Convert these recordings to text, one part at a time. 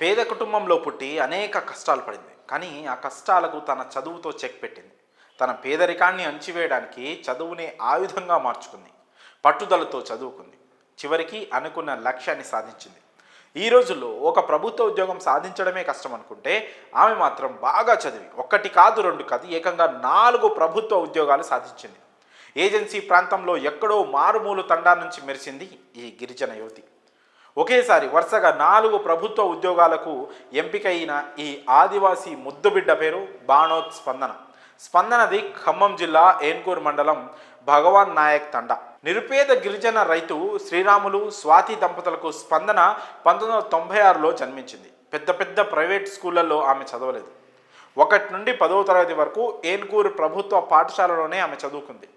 పేద కుటుంబంలో పుట్టి అనేక కష్టాలు పడింది. కానీ ఆ కష్టాలకు తన చదువుతో చెక్ పెట్టింది. తన పేదరికాన్ని అంచివేయడానికి చదువుని ఆయుధంగా మార్చుకుంది. పట్టుదలతో చదువుకుంది. చివరికి అనుకున్న లక్ష్యాన్ని సాధించింది. ఈ రోజుల్లో ఒక ప్రభుత్వ ఉద్యోగం సాధించడమే కష్టం అనుకుంటే ఆమె మాత్రం బాగా చదివి ఒక్కటి కాదు రెండు కాదు ఏకంగా నాలుగు ప్రభుత్వ ఉద్యోగాలు సాధించింది. ఏజెన్సీ ప్రాంతంలో ఎక్కడో మారుమూలు తండా నుంచి మెరిసింది ఈ గిరిజన యువతి. ఒకేసారి వరుసగా నాలుగు ప్రభుత్వ ఉద్యోగాలకు ఎంపికైన ఈ ఆదివాసీ ముద్దుబిడ్డ పేరు బాణోత్ స్పందన స్పందనది ఖమ్మం జిల్లా ఏన్కూర్ మండలం భగవాన్ నాయక్ తండ. నిరుపేద గిరిజన రైతు శ్రీరాములు స్వాతి దంపతులకు స్పందన పంతొమ్మిది వందల తొంభై ఆరులో జన్మించింది. పెద్ద పెద్ద ప్రైవేట్ స్కూళ్ళల్లో ఆమె చదవలేదు. ఒకటి నుండి పదవ తరగతి వరకు ఏన్కూరు ప్రభుత్వ పాఠశాలలోనే ఆమె చదువుకుంది.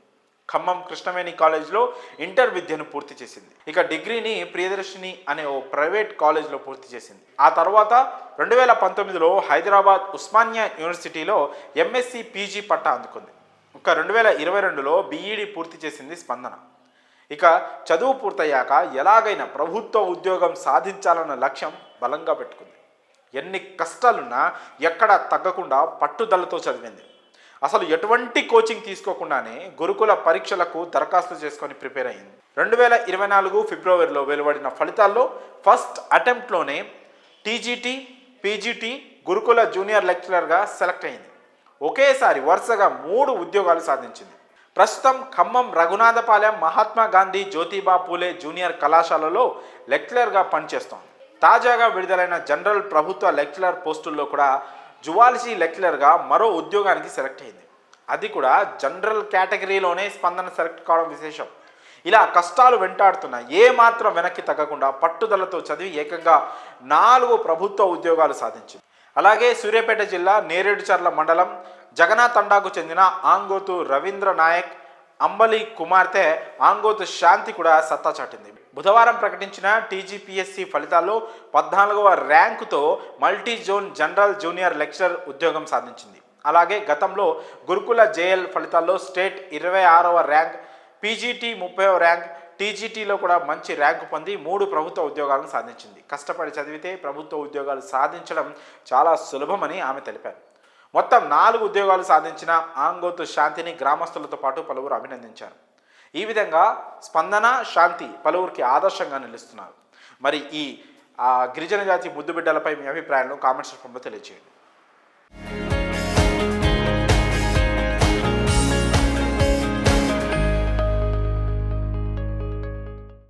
ఖమ్మం కృష్ణవేణి కాలేజ్లో ఇంటర్ విద్యను పూర్తి చేసింది. ఇక డిగ్రీని ప్రియదర్శిని అనే ఓ ప్రైవేట్ కాలేజ్లో పూర్తి చేసింది. ఆ తర్వాత రెండు వేల పంతొమ్మిదిలో హైదరాబాద్ ఉస్మానియా యూనివర్సిటీలో ఎంఎస్సి పీజీ పట్టా అందుకుంది. ఇక రెండు వేల ఇరవై రెండులో బీఈడి పూర్తి చేసింది స్పందన. ఇక చదువు పూర్తయ్యాక ఎలాగైనా ప్రభుత్వ ఉద్యోగం సాధించాలన్న లక్ష్యం బలంగా పెట్టుకుంది. ఎన్ని కష్టాలున్నా ఎక్కడా తగ్గకుండా పట్టుదలతో చదివింది. అసలు ఎటువంటి కోచింగ్ తీసుకోకుండానే గురుకుల పరీక్షలకు దరఖాస్తు చేసుకొని ప్రిపేర్ అయింది. రెండు వేల ఇరవై నాలుగు ఫిబ్రవరిలో వెలువడిన ఫలితాల్లో ఫస్ట్ అటెంప్ట్లోనే టీజీటీ పీజీటీ గురుకుల జూనియర్ లెక్చరర్గా సెలెక్ట్ అయింది. ఒకేసారి వరుసగా మూడు ఉద్యోగాలు సాధించింది. ప్రస్తుతం ఖమ్మం రఘునాథపాలెం మహాత్మా గాంధీ జ్యోతిబా పూలే జూనియర్ కళాశాలలో లెక్చరర్గా పనిచేస్తోంది. తాజాగా విడుదలైన జనరల్ ప్రభుత్వ లెక్చరర్ పోస్టుల్లో కూడా జువాలజీ లెక్చరర్గా మరో ఉద్యోగానికి సెలెక్ట్ అయింది. అది కూడా జనరల్ కేటగిరీలోనే స్పందన సెలెక్ట్ కావడం విశేషం. ఇలా కష్టాలు వెంటాడుతున్న ఏ మాత్రం వెనక్కి తగ్గకుండా పట్టుదలతో చదివి ఏకంగా నాలుగు ప్రభుత్వ ఉద్యోగాలు సాధించింది. అలాగే సూర్యాపేట జిల్లా నేరేడుచర్ల మండలం జగన్నాథండాకు చెందిన ఆంగోతు రవీంద్ర నాయక్ అంబలి కుమార్తె ఆంగోత్ శాంతి కూడా సత్తా చాటింది. బుధవారం ప్రకటించిన టీజీపీఎస్సీ ఫలితాల్లో పద్నాలుగవ ర్యాంకుతో multi zone general junior lecturer ఉద్యోగం సాధించింది. అలాగే గతంలో గురుకుల జేఎల్ ఫలితాల్లో స్టేట్ ఇరవై ఆరవ ర్యాంక్ పీజీటీ ముప్పైవ ర్యాంక్ టీజీటీలో కూడా మంచి ర్యాంకు పొంది మూడు ప్రభుత్వ ఉద్యోగాలను సాధించింది. కష్టపడి చదివితే ప్రభుత్వ ఉద్యోగాలు సాధించడం చాలా సులభమని ఆమె తెలిపారు. మొత్తం నాలుగు ఉద్యోగాలు సాధించిన ఆంగోతు శాంతిని గ్రామస్తులతో పాటు పలువురు అభినందించారు. ఈ విధంగా స్పందన శాంతి పలువురికి ఆదర్శంగా నిలుస్తున్నారు. మరి ఈ గిరిజన జాతి ముద్దుబిడ్డలపై మీ అభిప్రాయాలను కామెంట్స్ రూపంలో తెలియజేయండి.